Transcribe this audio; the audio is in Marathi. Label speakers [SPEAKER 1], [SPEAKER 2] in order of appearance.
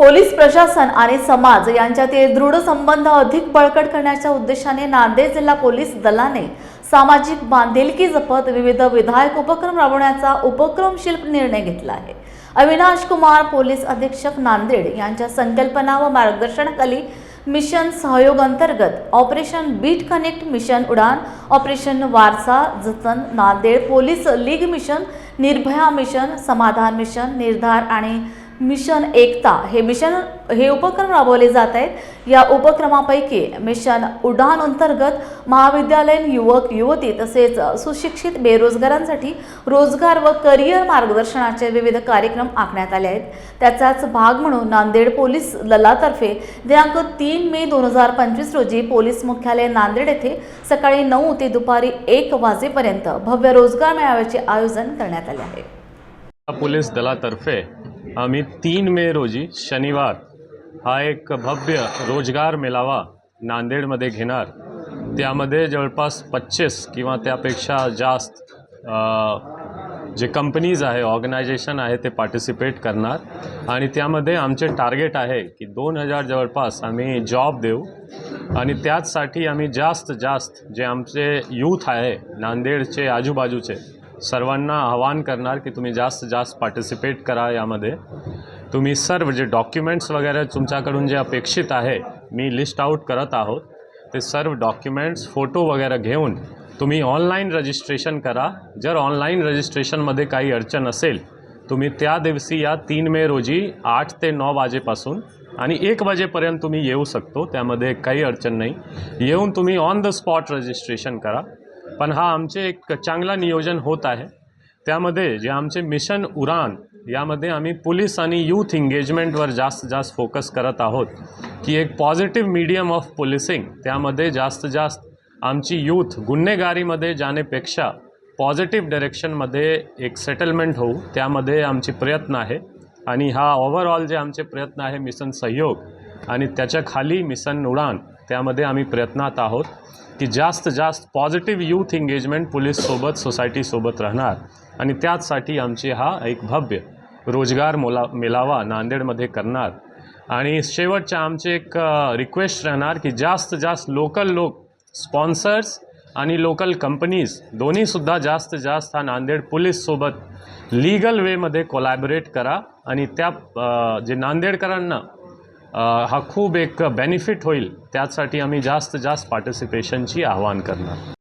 [SPEAKER 1] पोलीस प्रशासन आणि समाज यांच्यातील दृढ संबंध अधिक बळकट करण्याच्या उद्देशाने नांदेड जिल्हा पोलीस दलाने सामाजिक बांधिलकी जपत विविध विधायक उपक्रम राबवण्याचा उपक्रमशील निर्णय घेतला आहे. अविनाश कुमार पोलीस अधीक्षक नांदेड यांच्या संकल्पना व मार्गदर्शनाखाली मिशन सहयोग अंतर्गत operation beat connect mission Udaan operation Warsa Jatan Nanded police league mission Nirbhaya mission Samadhan mission Nirdhar आणि मिशन एकता हे मिशन हे उपक्रम राबवले जात आहेत. या उपक्रमापैकी मिशन उडान अंतर्गत महाविद्यालयीन युवक युवती तसेच सुशिक्षित बेरोजगारांसाठी रोजगार व करिअर मार्गदर्शनाचे विविध कार्यक्रम आखण्यात आले आहेत. त्याचाच भाग म्हणून नांदेड पोलीस दलातर्फे दिनांक तीन मे दोन हजार पंचवीस रोजी पोलीस मुख्यालय नांदेड येथे सकाळी नऊ ते दुपारी एक वाजेपर्यंत भव्य रोजगार मेळाव्याचे आयोजन करण्यात आले आहे.
[SPEAKER 2] पोलीस दलातर्फे आम्ही तीन मे रोजी शनिवार हा एक भव्य रोजगार मेळावा नांदेडमध्ये घेणार. त्यामध्ये जवळपास पच्चीस किंवा त्यापेक्षा जास्त जे कंपनीज आहे ऑर्गनायझेशन आहे ते पार्टिसिपेट करणार. आणि त्यामध्ये आमचे टार्गेट आहे की दोन हजार जवळपास आम्ही जॉब देऊ. आणि त्याचसाठी आम्ही जास्त जास्त जे आमचे यूथ आहे नांदेडचे आजूबाजूचे सर्वांना आवाहन करणार की तुम्ही जास्त जास्त पार्टिसिपेट करा यामध्ये. तुम्ही सर्व जे डॉक्युमेंट्स वगैरे तुमच्याकडून जे अपेक्षित आहे मी लिस्ट आउट करत आहोत. ते सर्व डॉक्युमेंट्स फोटो वगैरे घेऊन तुम्ही ऑनलाईन रजिस्ट्रेशन करा. जर ऑनलाईन रजिस्ट्रेशनमध्ये काही अडचण असेल तुम्ही त्या दिवशी या तीन मे रोजी आठ ते नऊ वाजेपासून आणि एक वाजेपर्यंत तुम्ही येऊ शकतो. त्यामध्ये काही अडचण नाही. येऊन तुम्ही ऑन द स्पॉट रजिस्ट्रेशन करा. पण हा आमचे एक चांगला नियोजन होत आहे. त्यामध्ये जे आमचे मिशन उडान यामध्ये आम्ही पोलीस आणि यूथ एंगेजमेंटवर जास्त जास्त फोकस करत आहोत की एक पॉझिटिव्ह मीडियम ऑफ पोलिसिंग त्यामध्ये जास्त जास्त आमची यूथ गुन्हेगारीमध्ये जाण्यापेक्षा पॉझिटिव्ह डायरेक्शनमध्ये एक सेटलमेंट होऊ त्यामध्ये आमचे प्रयत्न आहे. आणि हा ओव्हरऑल जे आमचे प्रयत्न आहे मिशन सहयोग आणि त्याच्याखाली मिशन उडान त्यामध्ये आम्ही प्रयत्नात आहोत की जास्त जास्त पॉझिटिव्ह यूथ एंगेजमेंट पोलीससोबत सोसायटीसोबत राहणार. आणि त्याचसाठी आमची हा एक भव्य रोजगार मोला मेळावा नांदेडमध्ये करणार. आणि शेवटच्या आमचे एक रिक्वेस्ट राहणार की जास्त जास्त लोकल लोक स्पॉन्सर्स आणि लोकल कंपनीज दोन्हीसुद्धा जास्त जास्त हा नांदेड पोलीससोबत लीगल वेमध्ये कोलॅबरेट करा. आणि त्या जे नांदेडकरांना हा खूप एक बेनिफिट होईल. त्यासाठी आम्ही जास्त जास्त पार्टिसिपेशनची आवाहन करणार.